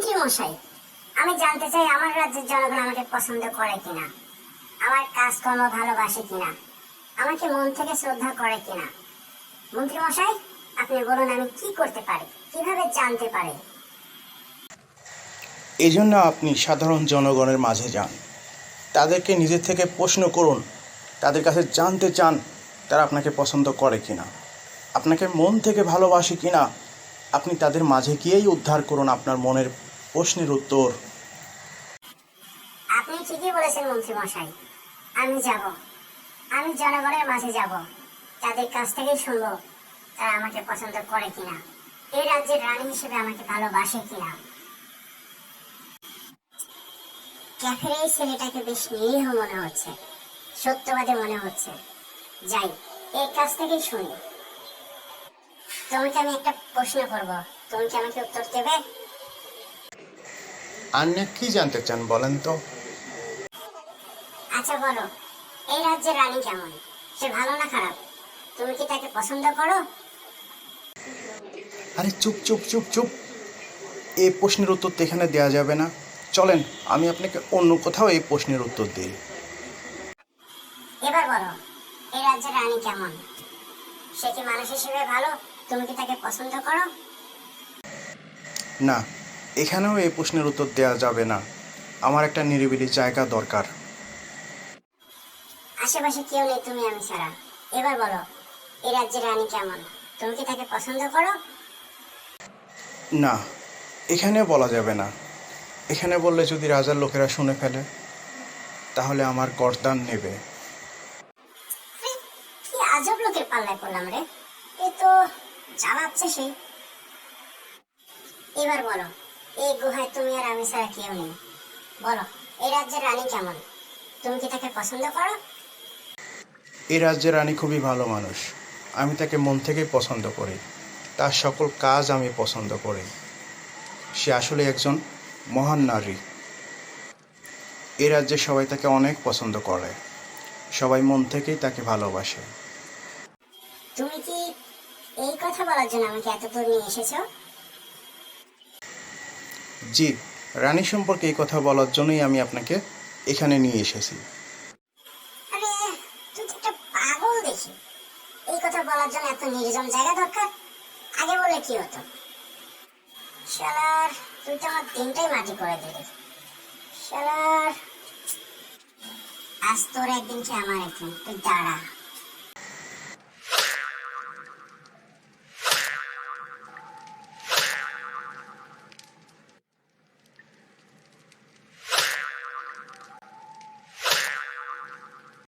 মন্ত্রী মশাই? আমি জানতে চাই আমার রাজ্যের জনগণ আমাকে পছন্দ করে কিনা? আমার কাজকর্ম ভালোবাসে কিনা? আমাকে মন থেকে শ্রদ্ধা করে কিনা? মন্ত্রী মশাই, আপনি বলুন আমি কি করতে পারি? কীভাবে জানতে পারি? এই জন্য আপনি সাধারণ জনগণের মাঝে যান। তাদেরকে নিজের থেকে প্রশ্ন করুন, তাদের কাছে জানতে চান তারা আপনাকে পছন্দ করে কিনা? আপনাকে মন থেকে ভালোবাসে কিনা? আপনি তাদের মাঝে গিয়েই উদ্ধার করুন আপনার মনের প্রশ্নের উত্তর। আপনি ঠিকই বলেছেন মন্ত্রী মশাই। আমি যাব। আমি জনগণের মাঝে যাব। তাদের কাছ থেকেই শুনব তারা আমাকে পছন্দ করে কিনা। এই রাজ্যের রানী হিসেবে আমাকে ভালোবাসে কিনা। ক্যাফের এই ছেলেটাকে বেশ নিরীহ মনে হচ্ছে। সত্যবাদী মনে হচ্ছে। যাই, এর কাছ থেকেই শুনি। তোমাকে আমি একটা প্রশ্ন করব। তুমি কি আমাকে উত্তর দেবে? আপনি কি জানতে চান বলেন তো? আচ্ছা বলো। এই রাজ্যের রানী কেমন? সে ভালো না খারাপ? তুমি কি তাকে পছন্দ করো? আরে চুপ চুপ চুপ চুপ। এই প্রশ্নের উত্তর তো এখানে দেওয়া যাবে না। চলেন আমি আপনাকে অন্য কোথাও এই প্রশ্নের উত্তর দিই। এবার বলো এই রাজ্যের রানী কেমন? সে কি মানুষ হিসেবে ভালো? তুমি কি তাকে পছন্দ করো? না এখানেও এই প্রশ্নের উত্তর দেওয়া যাবে না। আমার একটা নিরিবিলি জায়গা দরকার। আশেপাশে কেউ নেই তুমি আমি ছাড়া। এবার বলো এই রাজ্যের রানী কেমন? তুমি কি তাকে পছন্দ করো? না এখানে বলা যাবে না। এখানে বললে যদি রাজার লোকেরা শুনে ফেলে তাহলে আমার গরদান নেবে। কি আজব লোকের পাল্লায় পড়লাম রে। এ তো জ্বালাচ্ছে সে। এবার বলো এই গুহায় তুমি আর আমি ছাড়া কেউ নেই। বলো এই রাজ্যের রানী কেমন? তুমি কি তাকে পছন্দ করো? এই রাজ্যের রানী খুবই ভালো মানুষ। আমি তাকে মন থেকেই পছন্দ করি। তার সকল কাজ আমি পছন্দ করি। সে আসলে একজন মহান নারী। এই রাজ্যে সবাই তাকে অনেক পছন্দ করে। সবাই মন থেকেই তাকে ভালোবাসে। তুমি কি এই কথা বলার জন্য আমাকে এত দূর নিয়ে এসেছ? জি, রানী সম্পর্কে এই কথা বলার জন্যই আমি আপনাকে এখানে নিয়ে এসেছি। এই কথা বলার এত দরকার? আগে বলে কি আমার দিনটাই মাটি করে আজ তোর একদিন কি আমার একদিন? তুই দাঁড়া।